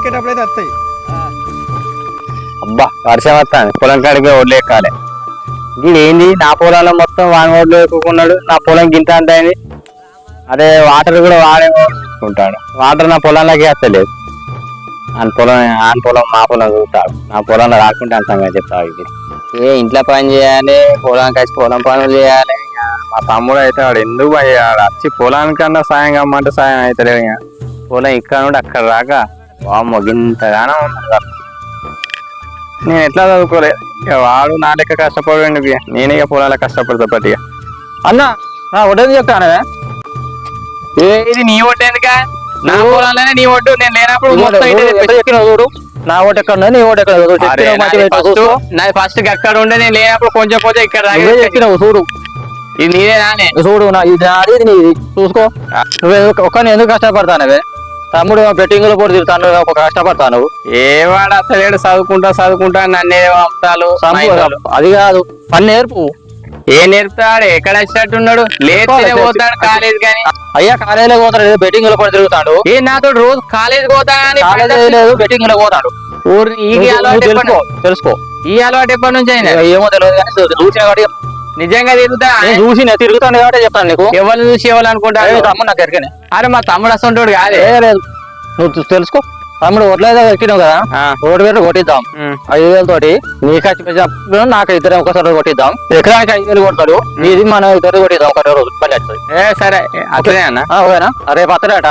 ఎక్కేటప్పుడు అయితే వస్తాయి. అబ్బా వర్షం వస్తాను పొలం కాడికి ఒడ్లు ఎక్కాలి. ఇది ఏంది? నా పొలంలో మొత్తం వాని ఒడ్లు ఎక్కుకున్నాడు నా పొలం గింత అంత అయింది. అదే వాటర్ కూడా వాడే ఉంటాడు వాటర్ నా పొలంలోకి వస్తలేదు. ఆయన పొలం ఆయన పొలం మా పొలం చూస్తాడు. నా పొలంలో రాకుంటే అంత సంగతి చెప్తాడు ఇది? ఏ ఇంట్లో పని చేయాలి పొలం కలిసి పొలం పనులు చేయాలి. మా తమ్ముడు అయితే వాడు ఎందుకు పని చేయాలి? వచ్చి పొలానికన్నా సాయం కమ్మంటే సాయం అవుతలేదు ఇక. పొలం ఇక్కడ నుండి అక్కడ రాక వామ్మో వర్క్. నేను ఎట్లా చదువుకోలేదు ఇక వాడు నా లెక్క కష్టపడండి ఇక. నేనే ఇక పొలాల కష్టపడతా పట్టిగా అన్న నా చెప్తాను ఏ ఇది నీ ఒడ్డు ఎందుక? నా పొలంలోనే నీ ఒడ్డు నేను లేనప్పుడు మొత్తం చూడు. నా ఓటు ఎక్కడ ఉన్నది నీ ఓటు ఎక్కడ చెప్పినావు నాది ఇట్లా ఫస్ట్ అక్కడ ఉండే నేను లేనప్పుడు కొంచెం కొంచెం ఇక్కడ. ఎక్కినావు చూడు. ఇది నీదే నానే చూడు నా ఇది నాది ఇది నీది. చూసుకో. నువ్వు ఒక్క ఎందుకు కష్టపడతానవే? తమ్ముడు బెట్టింగ్లో పోటీ తిరుగుతాను ఒక కష్టపడతాను ఏ వాడు అసలు చదువుకుంటా చదువుకుంటా నన్నే ఇంట్లో. అది కాదు పని నేర్పు. ఏ నేర్పుతాడు? ఎక్కడ వచ్చినట్టున్నాడు? లేకపోతే. పోతాడు కాలేజ్ కానీ. అయ్యా కాలేజీలో పోతాడు ఏదో బెట్టింగ్లో పడి తిరుగుతాడు. ఏ నాతో రోజు కాలేజ్ లేదు బెట్టింగ్లో పోతాడు. ఊరు ఈ అలవాటు తెలుసుకో ఈ అలవాటు ఎప్పటి నుంచి అయినా ఏమో తెలియదు కానీ చూసిన కాబట్టి నిజంగా తిరుగుతా చూసి తిరుగుతాను కాబట్టి చెప్తాను నీకు. ఎవరిని చూసి ఎవరు అనుకుంటా తమ్ముడు నాకు ఎరకనే అరే మా తమ్ముడు అసంటోడు కాదే. లేదు. నువ్వు తెలుసుకో. తమ్ముడు ఓట్లేదో ఎక్కినావు కదా? ఆ, రోడ్డు మీద కొట్టిద్దాం. ఐదు వేల తోటి నీకు ఖర్చు పెట్టిన నాకు ఇద్దరు ఒకసారి కొట్టిద్దాం. ఎకరానికి ఐదు వేలు కొడతాడు. నీది మనం ఇద్దరు కొట్టిద్దాం ఒకటే రోజు పని వస్తుంది ఏ సరే. అట్లనే అన్న? ఓకేనా? రేపు అత్తడట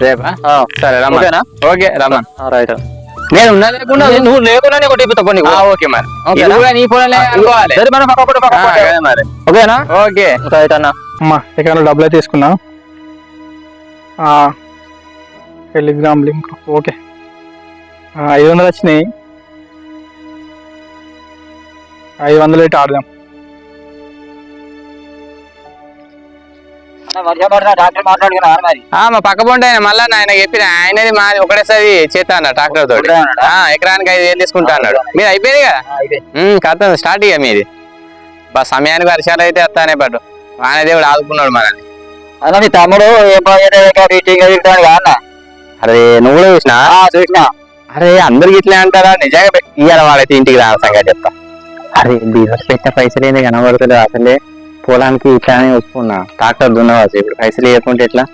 రేపా? ఆ, సరే రమ్మన్. ఓకేనా? ఓకే రమ్మన్. ఆ, రైట్. నేను ఉన్నా లేకుండా నువ్వు- లేకుండానే కొట్టిపిస్తా నీకు. ఆ, ఓకే మరి. నీ పొలంలో అనుకోవాలి. సరే మనం పక్క పక్క ఓకేనా? ఓకే. రైట్ అన్న. అమ్మా ఎక్కడ డబ్బులు తీసుకున్నా. టెలిగ్రామ్ లింక్ ఓకే ఆ, ఐదు వందలు వచ్చినాయి. ఐదు వందలు అయితే ఆడదాం. మా పక్క పొంటి ఆయన మళ్ళా ఆయన చెప్పిన ఆయనది మాది ఒకటేసారి చేస్తా అన్న ట్రాక్టర్ తోటి. అన్నాడా? ఎకరానికి ఐదు వేలు తీసుకుంటా అన్నాడు. మీరు అయిపోయింది కదా? కథ స్టార్ట్ ఇక మీది. బా సమయానికి వర్షాలు అయితే వస్తానే పట్టు ఆయన దేవుడు ఆదుకున్నాడు మనల్ని. అన్న మీ తమ్ముడు ఏం మీటింగ్ తిరుగుతాడు కదా అన్న అరే నువ్వు కూడా చూసినా? చూసినా. అరే అందరికి ఇట్లే అంటారా? నిజంగా ఇయ్యాల వాళ్ళైతే ఇంటికి రాని సంగతి చెప్తా. అరే బిజినెస్ పెట్టిన పైసలు ఏంది కనబడతలేదు అసలే. పొలానికి ఇట్లానే ఒప్పుకున్నా ట్రాక్టర్ దున్నవచ్చు ఇప్పుడు పైసలు ఇవ్వకుంటే ఎట్లా.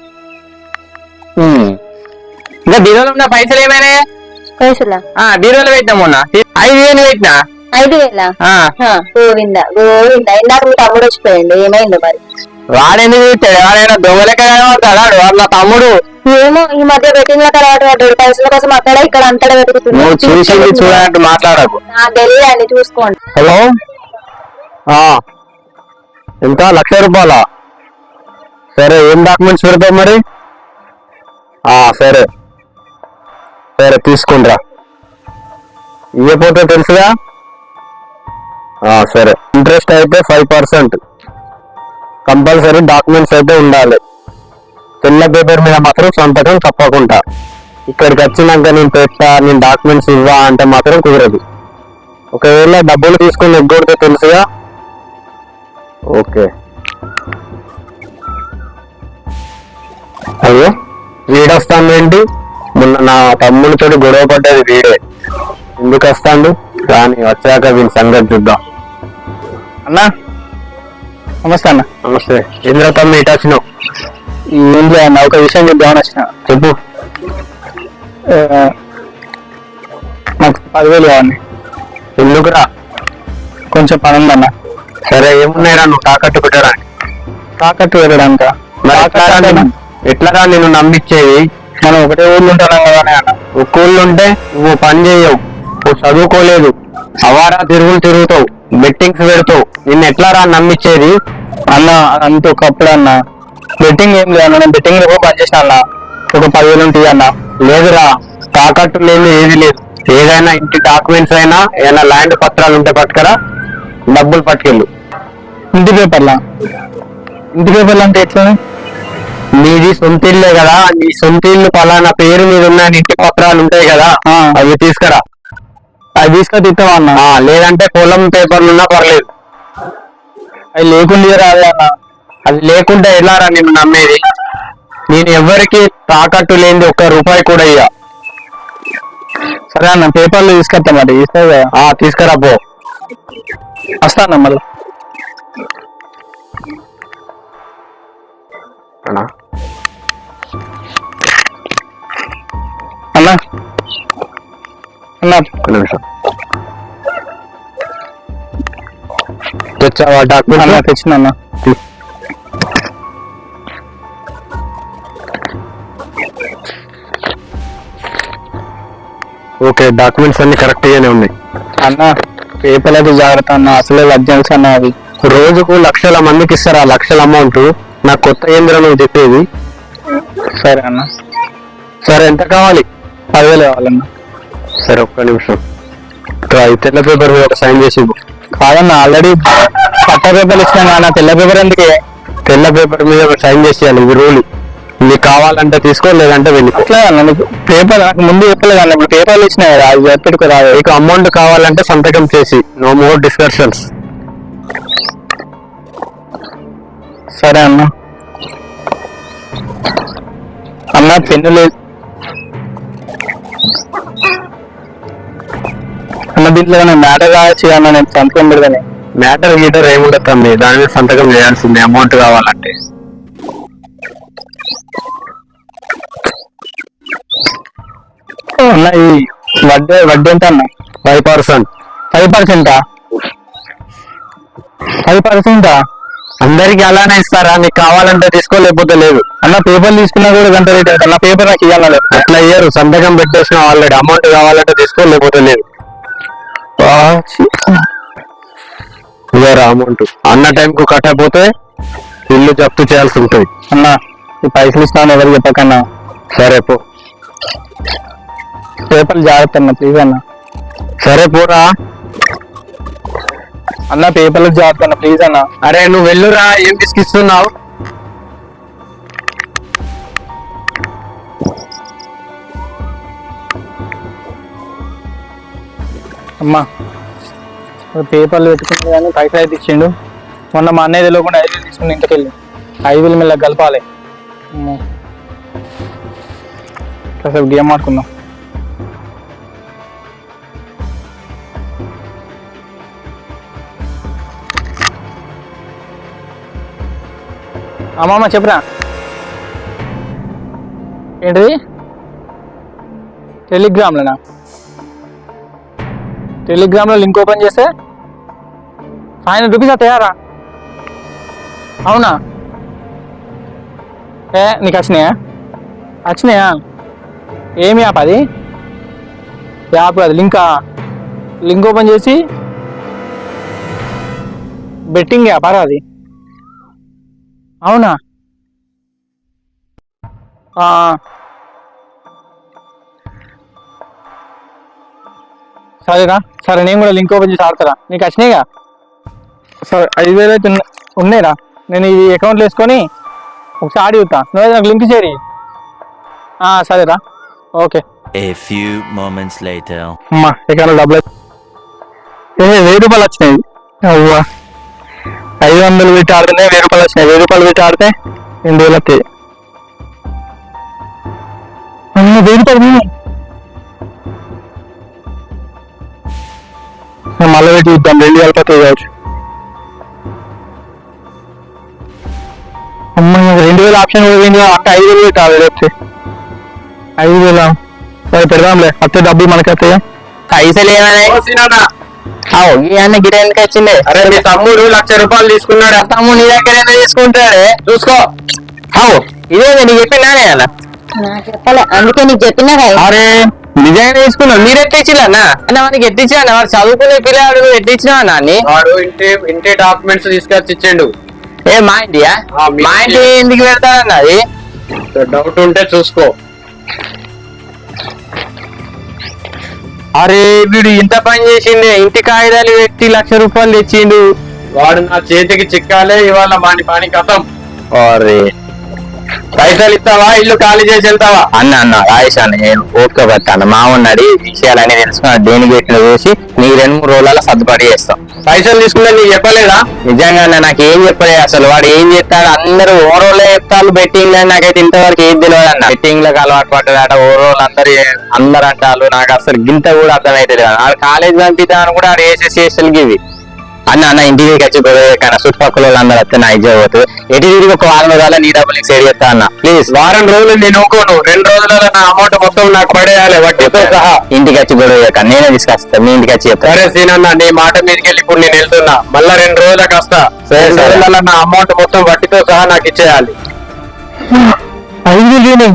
ఇంకా బీరోలో ఉన్న పైసలు ఏమైనా? పైసలా? బీరోలో పెట్టినా మొన్న. ఐదు వేలు పెట్టినా? ఐదు వేల? ఆ, గోవింద గోవింద. ఇందాక మీ తమ్ముడు వచ్చిపోయింది ఏమైందో మరి? వాడెందుకు ఇచ్చాడు వాడైనా దొంగలెక్క కనబడతాడు వాడు నా తమ్ముడు. ఏమో ఈ మధ్య బెట్టింగ్లో అలవాటు పైసల కోసం అక్కడ ఇక్కడ అంతటా నువ్వు చూసింది చూడనట్టు మాట్లాడకు. నాకు తెలియదండి చూసుకోండి. హలో? ఎంత? లక్ష రూపాయల? సరే ఏం డాక్యుమెంట్స్ పెడతావు మరి? ఆ, సరే. సరే తీసుకుంటా ఇవ్వకపోతే తెలుసుగా? ఆ, సరే. ఇంట్రెస్ట్ అయితే ఫైవ్ పర్సెంట్. కంపల్సరీ డాక్యుమెంట్స్ అయితే ఉండాలి. తెల్ల పేపర్ మీద మాత్రం సంతకం తప్పకుండా. ఇక్కడికి వచ్చినాక నేను పెట్టా నేను డాక్యుమెంట్స్ ఇవ్వా అంటే మాత్రం కుదరదు. ఒకవేళ డబ్బులు తీసుకుని ఎగ్గొడితే తెలుసుగా? ఓకే. అయ్యో వీడొస్తాను ఏంటి? మొన్న నా తమ్ముడితో గొడవ పడ్డది వీడే. ఎందుకు వస్తాడు? కానీ వచ్చాక వీని సంగతి చూద్దాం. అన్నా నమస్తే అన్న. నమస్తే. ఇంద్ర తమ్మి ఇటు వచ్చినావు ఏం చేయాలన్న ఒక విషయం చెప్దామని వచ్చిన. చెప్పు. నాకు పదివేలు కావాలి. ఎందుకురా? కొంచెం పని ఉందన్న. సరే ఏమున్నాయిరా? నువ్వు తాకట్టు పెట్టడానికి? తాకట్టు వెళ్ళడానిక మరి ఎట్లారా నేను- నమ్మిచ్చేది? మనం ఒకటే ఊళ్ళో ఉంటున్నాం కదా అన్న. ఒక్కళ్ళు ఉంటే నువ్వు పని చేయవు. నువ్వు చదువుకోలేదు. అవారా తిరుగులు తిరుగుతావు బెట్టింగ్స్ పెడతావు. నిన్ను ఎట్లా రా నమ్మిచ్చేది? అన్న అంత ఒకప్పుడు అన్న. బెట్టింగ్ ఏం లేదు అన్న నేను బెట్టింగ్లో పని చేసిన అన్న. ఒక పదివేలు ఉంటాయి అన్న. లేదురా తాకట్టు లేదు ఏది లేదు. ఏదైనా ఇంటి డాక్యుమెంట్స్ అయినా ఏదైనా ల్యాండ్ పత్రాలు ఉంటే పట్టుకరా డబ్బులు పట్టుకెళ్ళు. ఇంటి పేపర్లా? ఇంటి పేపర్లు అంటే ఎట్లా నీది సొంత ఇల్లే కదా నీ సొంత ఇల్లు పలానా పేరు మీద ఉన్న ఇంటి పత్రాలు ఉంటాయి కదా. అవి తీసుకురా. అవి తీసుకొని ఇస్తావా అన్న? లేదంటే పొలం పేపర్లు ఉన్నా పర్లేదు. అవి లేకుండా రాదే అన్న. అది లేకుండా ఎలా రా నిన్ను నమ్మేది? నేను ఎవరికి తాకట్టు లేనిది ఒక్క రూపాయి కూడా ఇయ్య. సరే అన్న పేపర్లు తీసుకొస్తా మరి ఇస్తావు ఆ తీసుకురా పో. వస్తా అన్న మళ్ళీ. అన్నా? అన్న. అన్న. నిమిషం. తెచ్చావా డాక్యుమెంట్? అన్న ఓకే డాక్యుమెంట్స్ అన్ని కరెక్ట్ గానే ఉన్నాయి. అన్న పేపర్లకు జాగ్రత్త అన్న అసలే అర్జెంట్స్ అన్న అవి. రోజుకు లక్షల మందికి ఇస్తారు? ఆ లక్షల అమౌంట్? నాకు కొత్త ఏంద్ర నువ్వు చెప్పేది? సరే అన్న. సరే ఎంత కావాలి? పదివేలు కావాలన్న. సరే ఒక్క నిమిషం. తెల్ల పేపర్ మీద ఒక సైన్ చేసి. కాదన్న ఆల్రెడీ పట్ట పేపర్లు ఇచ్చినా అన్న తెల్ల పేపర్ ఎందుకే? తెల్ల పేపర్ మీద సైన్ చేసేయాలి ఇది రూల్ నీకు కావాలంటే తీసుకో లేదంటే వెళ్ళిపో అట్లా అన్న నీకు పేపర్ నాకు ముందు చెప్పలేదు అన్న ఇప్పుడు పేపర్లు ఇచ్చినాయి కదా అది ఎప్పటికీ రాదు నీకు అమౌంట్ కావాలంటే సంతకం చేసి నో మోర్ డిస్కషన్స్ సరే అన్న. అన్న పెన్ను లేదు అన్న దీంట్లో మ్యాటర్ కావచ్చు అన్న నేను సంతకం పెడతాను. మ్యాటర్ గీటర్ ఏముండదు తమ్మి. దాని మీద సంతకం చేయాల్సిందే. అమౌంట్ కావాలంటే. అన్న ఈ వడ్డీ వడ్డీ ఎంత అన్న? ఫైవ్ పర్సెంట్ ఫైవ్ పర్సెంటా ఫైవ్ పర్సెంటా అందరికి అలానే ఇస్తారా? నీకు కావాలంటే తీసుకో లేకపోతే లేదు. అన్న పేపర్ తీసుకున్నా కూడా గంట రేట్ అన్న పేపర్ నాకు ఇవ్వాలి అట్లా ఇయ్యరు. సంతకం పెట్టేసిన ఆల్రెడీ అమౌంట్ కావాలంటే తీసుకో లేకపోతే లేదు. ఇవ్వరా అమౌంట్ అన్న టైం కు కట్టకపోతే ఇల్లు జప్తు చేయాల్సి ఉంటుంది. అన్న ఈ పైసలు ఇస్తాను ఎవరు చెప్పకన్నా? సరే పో. పేపర్లు జాగ్రత్త అన్న ప్లీజ్ అన్న. సరే పోరా. అన్న పేపర్లు జాగ్రత్త అన్న ప్లీజ్ అన్న. అరే నువ్వు వెళ్ళురా ఏం తీసుకిస్తున్నావు అమ్మా పేపర్లు పెట్టుకుంటే కానీ పైసలు అయితే ఇచ్చిండు మొన్న మా అన్నయ్య తెలియకుండా ఐదు వేలు తీసుకుని ఇంటికి వెళ్ళి ఐదు వేలు మెల్లగా కలపాలి. అమ్మో. కాసేపు గేమ్ ఆడుకుందాం. అమ్మమ్మ చెప్పురా. ఏంటిది? టెలిగ్రామ్లోనా? టెలిగ్రామ్లో లింక్ ఓపెన్ చేస్తే ఫైవ్ హండ్రెడ్ రూపీస్ తయారా? అవునా? ఏ నీకు వచ్చినాయా? వచ్చినాయా? ఏమి యాప్ అది? యాప్ అది లింకా. లింక్ ఓపెన్ చేసి బెట్టింగ్ యాప్ అరా అది? అవునా? ఆ. సరేరా సరే నేను కూడా లింక్ ఓపెన్ చేసి ఆడతారా? నీకు వచ్చినాయిగా? సరే ఐదు వేలు అయితే ఉన్న- ఉన్నాయిరా. నేను ఇది అకౌంట్లో వేసుకొని ఒకసారి ఆడి చూస్తా నువ్వు నాకు లింక్ చేరి సరేరా. Okay. A few moments later. అమ్మా ఇక్కడ డబ్బులు ఏ వెయ్యి రూపాయలు వచ్చినాయి. అవ్వా. ఐదు వందలు పెట్టి ఆడితేనే వెయ్యి రూపాయలు వచ్చినాయి. వెయ్యి రూపాయలు పెట్టి ఆడితే రెండు వేలు వస్తాయి. వెయ్యి రూపాయలు మళ్ళీ చూద్దాం. రెండు వేలు పత్తి కావచ్చు అమ్మ రెండు వేలు ఆప్షన్ పోయింది అంటే ఐదు వేలు ఆడాలి వస్తే ఐదు వేలా? సరే పెడదాంలే. అత్తే డబ్బులు మనకి వస్తాయా పైసలు ఏమైనా గిడ ఎందుకు అరే మీ తమ్ముడు లక్ష రూపాయలు తీసుకున్నాడు. తమ్ముడు నీ దగ్గర తీసుకుంటాడే. చూసుకో. అవు ఇదే నీకు చెప్పినానే అన్న నాకు చెప్పలే అందుకే నీకు చెప్పినా కదా. అరే నిజంగా తీసుకున్నావు? మీరు ఎట్టించినా అన్న? వానికి ఎట్టించినా వాడు చదువుకునే పిల్లాడు ఎట్టించినా అన్ని వాడు ఇంటి ఇంటి డాక్యుమెంట్స్ తీసుకొచ్చి ఇచ్చిండు. ఏ మా ఇంటియా? ఆ, మీ మా ఇంటి ఇంటి. ఎందుకు పెడతాడన్న అది? డౌట్ ఉంటే చూసుకో. అరే వీడు ఇంత పని చేసిండే. ఇంటి కాగితాలు పెట్టి లక్ష రూపాయలు తెచ్చిండు. వాడు నా చేతికి చిక్కాలే ఇవాళ మాని పాని కథం. అరే. పైసలు ఇస్తావా? ఇల్లు ఖాళీ చేసి వెళ్తావా? అన్న అన్న రాయేష్ అన్న నేను ఓకే పెట్టాను మా విషయాలు విషయాలన్నీ తెలుసుకున్నా దేనికి గేట్లు చూసి నీ రెండు మూడు రోజుల సర్దుబాటు చేస్తాం. పైసలు తీసుకున్నా నీకు చెప్పలేదా? నిజంగా అన్న నాకు ఏం చెప్పలేదు. అసలు వాడు ఏం చెప్తాడు అందరూ ఓరోళ్ళే చెప్తారు బెట్టింగ్ అని నాకైతే ఇంతవరకు ఏం తెలియదు అన్న. బెట్టింగ్లకు అలవాటు పడ్డాట ఓ రోజులు అందరు అందరు అంటారు నాకు అసలు గింత కూడా అర్థమైతే లేదు ఆడు కాలేజ్ పంపిద్దామని కూడా ఆడు వేసే చేసలకి ఇవి అన్న అన్న ఇంటికి వచ్చి కానీ చుట్టుపక్కల అందరూ వస్తే నా ఇజ్జ పోతుంది. ఎటు తిరిగి ఒక వారం రోజుల నీ డబ్బులు నీకు సేవ్ చేస్తా అన్న. ప్లీజ్ వారం రోజులు నేను ఊకోను. రెండు రోజులలో నా అమౌంట్ మొత్తం నాకు పడేయాలి వడ్డీతో సహా ఇంటికి వచ్చి గొడవ చేయక నేనే తీసుకొస్తా మీ ఇంటికి వచ్చి చెప్తా. సరే సీనన్న నీ మాట మీదకి వెళ్ళి ఇప్పుడు నేను వెళ్తున్నా. మళ్ళా రెండు రోజులకు వస్తా రెండు రోజులలో నా అమౌంట్ మొత్తం వడ్డీతో సహా నాకు ఇచ్చేయాలి. ఐదు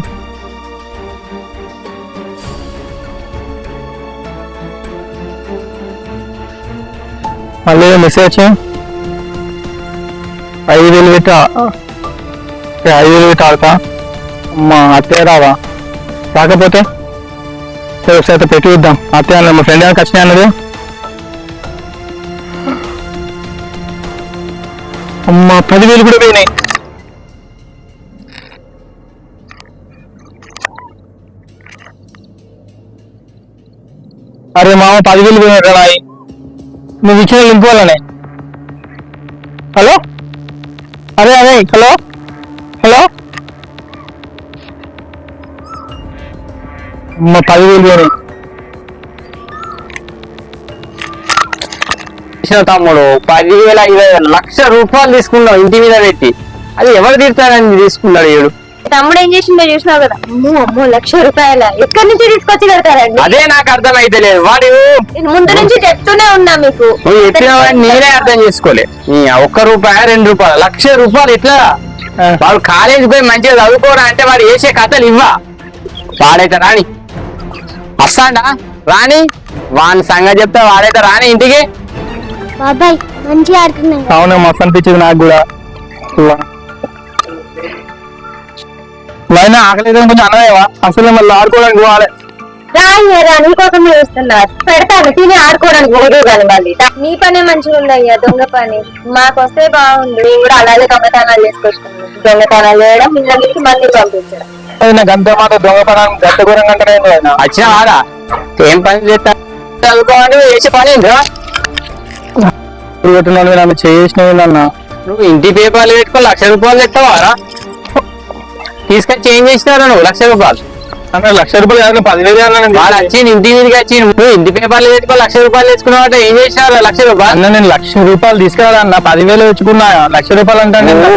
మళ్ళీ మెసేజ్ ఐదు వేలు పెట్టి ఐదు వేలు పెట్టి ఆడతా? అమ్మా అత్తయ్య రావా? రాకపోతే సరే ఒకసారి అయితే పెట్టి చూద్దాం. అత్తయ్య అన్న మా ఫ్రెండ్ ఏమైనా వచ్చినాయి అన్నది? అమ్మా పదివేలు కూడా పోయినాయి. అరే మామ పదివేలు పోయినాయి రా నువ్వు ఇచ్చిన నింపుకోవాలనే హలో అరే అరే హలో హలో అమ్మ పదివేలు పోయినాయి తమ్ముడు పదివేల ఇరవై లక్ష రూపాయలు తీసుకున్నావు ఇంటి మీద పెట్టి. అది ఎవరు తీర్చారని తీసుకున్నాడు ఏడు తమ్ముడు ఏం చేసిందో చూసినావు కదా? అమ్మో అమ్మో లక్ష రూపాయల. ఎక్కడి నుంచి తీసుకొచ్చి కడతారండి అదే నాకు అర్థమైతే లేదు. వాడు నేను ముందు నుంచి చెప్తూనే ఉన్నా మీకు. నువ్వు చెప్పిన వాడిని నేనే అర్థం చేసుకోలే. ఈ ఒక్క రూపాయ రెండు రూపాయలు లక్ష రూపాయలు ఎట్లా. వాడు కాలేజీకి పోయి మంచిగా చదువుకోరా అంటే వాడు వేసే కథలు ఇవ్వా. వాడైతే రాని. వస్తాడా? రాని? వాని సంగతి చెప్తే వాడైతే రాని ఇంటికి? బాబాయ్ మంచిగా ఆడుతున్నాయి అవును మస్తు అనిపించింది నాకు కూడా. నాయనా ఆకలి కొంచెం అనవేవా అసలు మళ్ళీ ఆడుకోవడానికి పోవాలి. రాయ్యరా నీకోసం చూస్తున్నా పెడతాను తిని ఆడుకోవడానికి పోదు కానీ మళ్ళీ. నీ పనే మంచిగా ఉందయ్యా దొంగ పని. మాకొస్తే బాగుంది నేను కూడా అలాగే దొంగతనాలు చేసుకొచ్చుకున్నాను. దొంగతనాలు చేయడం ఇళ్ళకి మళ్ళీ పంపించడం. నాకు అంత మాట దొంగతనం గంట ఘోరంగా. వచ్చిన వాడా? ఏం పని చేస్తా? చదువుకోవాలి వేసే పని నన్ను చేసినవి అన్న నువ్వు ఇంటి పేపర్లు పెట్టుకో లక్ష రూపాయలు తెస్తావారా తీసుకొని చేంజ్ చేసినారా నువ్వు? లక్ష రూపాయలు. అన్న లక్ష రూపాయలు పదివేలు వాడు వచ్చి ఇంటి మీదకి వచ్చి నువ్వు ఇంటి పేపర్లు పెట్టుకో లక్ష రూపాయలు తెచ్చుకున్నావు ఏం చేసినారా? లక్ష రూపాయలు? అన్న నేను లక్ష రూపాయలు తీసుకురాలన్న పదివేలు తెచ్చుకున్నా. లక్ష రూపాయలు అంటే నేను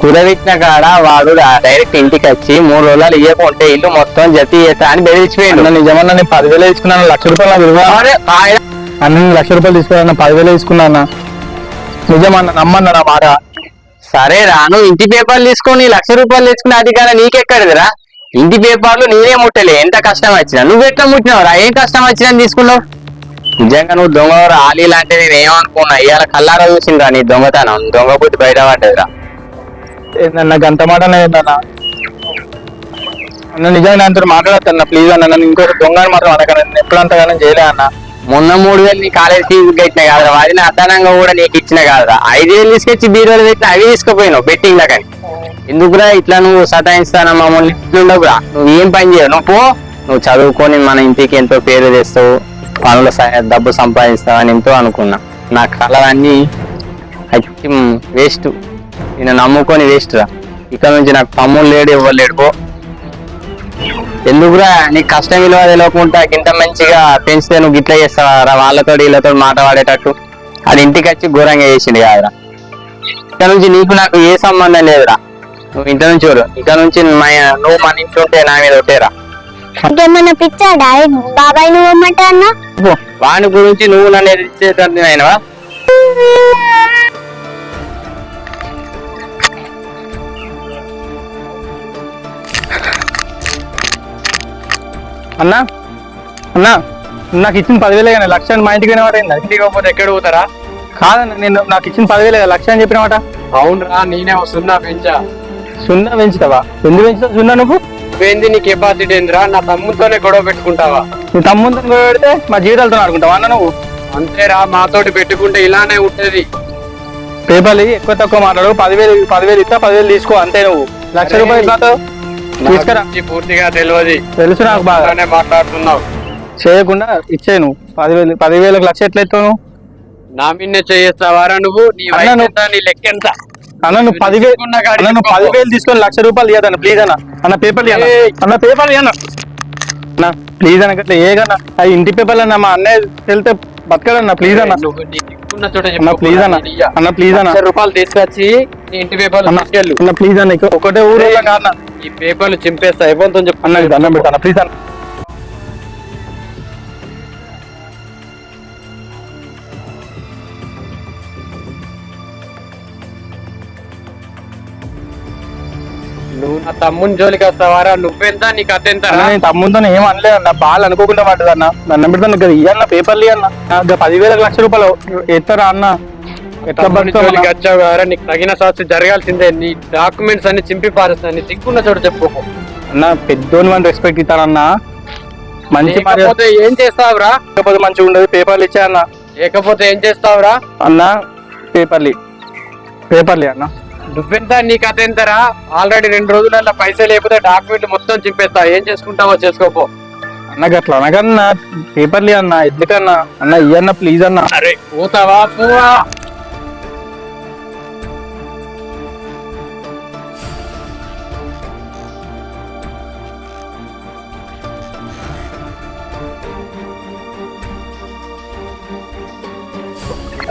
కుదవిచ్చిన కాడ వాడు డైరెక్ట్ ఇంటికి వచ్చి మూడు రోజులు ఇవ్వకుంటే ఇల్లు మొత్తం జతి చేస్తా అని బెదిరించిపోయిండు. అన్న నిజమన్నా నేను పదివేలు తీసుకున్నాను లక్ష రూపాయలు అన్న నేను లక్ష రూపాయలు తీసుకున్నా పదివేలు తీసుకున్నా అన్న. నిజమన్న నమ్మన్న నా మాట సరే రా నువ్వు ఇంటి పేపర్లు తీసుకొని లక్ష రూపాయలు తెచ్చుకునే అధికారం నీకెక్కడిదిరా? ఇంటి పేపర్లు నేనే ముట్టలే ఎంత కష్టం వచ్చినా. నువ్వు ఎట్లా ముట్టినావురా ఏం కష్టం వచ్చినా తీసుకున్నావు? నిజంగా నువ్వు దొంగ ఆలీ లాంటి నేను ఏమనుకున్నా? ఇవాళ కల్లారా చూసిండ్రా నీ దొంగతనం? దొంగ బుద్ధి బయట పడ్డదిరా. ఏందన్న గంట మాట ఏందన్న అన్న నిజంగా అంతా మాట్లాడతాను ప్లీజ్ అన్న. నన్ను ఇంకొక దొంగని మాత్రం అడగను. ఎప్పుడంతగానో చేయలే అన్నా. మొన్న మూడు వేలు నీ కాలేజ్ ఫీజు కట్టిన కాదురా అది నా అదనంగా కూడా నీకు ఇచ్చిన కాదురా. ఐదు వేలు తీసుకొచ్చి బీరోలు పెట్టిన అవి తీసుకుపోయినావు బెట్టింగ్ లకని. ఎందుకురా ఇట్లా నువ్వు సతాయిస్తానా మమ్మల్ని ఇట్లుండవురా నువ్వు ఏం పని చేయవు. నువ్వు పో నువ్వు చదువుకొని మన ఇంటికి ఎంతో పేరు తెస్తావు పనుల డబ్బు సంపాదిస్తావు అని ఎంతో అనుకున్నా. నా కళలన్నీ అతి వేస్ట్. నేను నమ్ముకొని వేస్ట్ రా ఇక్కడ నుంచి నాకు తమ్ముడు లేడు ఇవ్వలేడు లేడు పో. ఎందుకురా? నీకు కష్టం విలువ తెలియకుండా ఇంత మంచిగా పెంచితే నువ్వు గిట్ల చేస్తావా వాళ్ళతో వీళ్ళతో మాట వాడేటట్టు. అది ఇంటికి వచ్చి ఘోరంగా చేసిండు కాదురా. ఇక్కడ నుంచి నీకు నాకు ఏ సంబంధం లేదురా. నువ్వు ఇంటి నుంచి చూడు. ఇక్కడ నుంచి నువ్వు మన ఇంట్లో ఉంటే నా మీద ఒట్టేరా. ఇంకేమన్నా పిచ్చాడా బాబాయ్ నువ్వు అమ్మంట వాని గురించి నువ్వు నన్ను ఎదిరించేటట్టు అయినవా? అన్నా? అన్నా నాకు ఇచ్చిన పదివేలే కానీ లక్ష మా ఇంటికి మాట అయిందా ఇంటికి పోతే ఎక్కడ పోతారా? కాదన్న నేను నాకు ఇచ్చిన పదివేలే కదా లక్ష అని చెప్పిన మాట అవునరా నేనే సున్నా పెంచా. సున్నా పెంచుతావా? ఎందుకు పెంచుతావు సున్నా నువ్వు? నువ్వేంది నీ కెపాసిటీ ఏందిరా? నా తమ్ముతోనే గొడవ పెట్టుకుంటావా? నీ తమ్ముతో పెడితే మా జీవితాలతో ఆడుకుంటావా అన్న నువ్వు? అంతేరా మాతోటి పెట్టుకుంటే ఇలానే ఉంటది. పేపర్లు ఎక్కువ తక్కువ మాట్లాడు పదివేలు పదివేలు ఇస్తా పదివేలు తీసుకో అంతే నువ్వు. లక్ష రూపాయలు? తీసుకురా పూర్తిగా తెలియదు. తెలుసు నాకు బాగా. మాట్లాడుతున్నావు. చేయకుండా ఇచ్చే నువ్వు. పదివేలు పదివేలకు లక్ష ఎట్లా ఎత్తావు నువ్వు? నా మిన్నే చేస్తావారా నువ్వు నీ? నీ లెక్క ఎంత? అన్న నువ్వు పదివేలు అన్న నువ్వు. పదివేలు తీసుకొని లక్ష రూపాయలు ఇవ్వదన్న ప్లీజ్ అన్న. అన్న పేపర్లు ఇవ్వన్న ఏయ్. అన్న పేపర్లు ఇవ్వన్న అన్న ప్లీజ్ అన్న గట్ల ఏగన్న అది ఇంటి పేపర్లు అన్న మా అన్నయ్య వెళ్తే బతకడన్న ప్లీజ్ అన్న. అన్న. ప్లీజ్ అన్న. అన్న ప్లీజ్ అన్న రూపాయలు తీసుకొచ్చి ఇంటి పేపర్లు అన్న ప్లీజ్ అన్న ఇక ఒకటే ఊరు కాదన్న ఈ పేపర్లు చింపేస్తా ఎవరితో చెప్పు అన్న అన్నం పెడతాను ప్లీజ్ అన్న. నువ్వు నా తమ్ముని జోలికి వస్తావారా నువ్వెంత? నీకు అతెంత నేను తమ్ముతో ఏం అనలేదు అన్న. బాగా అనుకోకుండా పడ్డది అన్న దండం పెడతాను కదా ఇయ్యన్న పేపర్లు ఇయ్యన్న. నాకు పదివేలకు లక్ష రూపాయలు ఎత్తరా అన్న? నీకు తగిన శాస్తి జరగాల్సిందే. నీ డాక్యుమెంట్స్ అన్ని చింపి పారేస్తాను నీ దిక్కున్న చోట చెప్పుకో అన్న పెద్దోని మనం రెస్పెక్ట్ ఇస్తానన్న మంచి లేకపోతే ఏం చేస్తావురా లేకపోతే మంచిగా ఉండదు పేపర్లు ఇచ్చా అన్న. లేకపోతే ఏం చేస్తావురా అన్న పేపర్లు పేపర్లు అన్న. నువ్వెంత నీకు అతెంతరా ఆల్రెడీ రెండు రోజులలో పైసలు లేకపోతే డాక్యుమెంట్లు మొత్తం చింపేస్తా. ఏం చేసుకుంటావో చేసుకోపో. అన్న గట్ల అనకన్నా. పేపర్లు అన్న ఎందుకన్నా? అన్న ఇయ్యన్న ప్లీజ్ అన్న. అరే పోతావా? పోవా.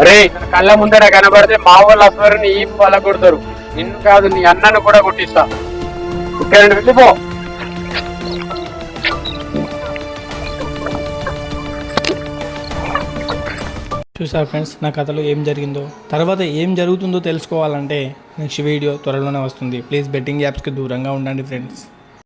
అరే కళ్ళ ముందర కనబడితే మా వాళ్ళు వస్తారు నీ ఈ వాళ్ళ కొడతారు. నిన్ను కాదు నీ అన్నను కూడా కొట్టిస్తా. కుట్టారండి వెళ్ళిపో చూసారు ఫ్రెండ్స్ నా కథలో ఏం జరిగిందో? తర్వాత ఏం జరుగుతుందో తెలుసుకోవాలంటే నెక్స్ట్ వీడియో త్వరలోనే వస్తుంది. ప్లీజ్ బెట్టింగ్ యాప్స్కి దూరంగా ఉండండి ఫ్రెండ్స్.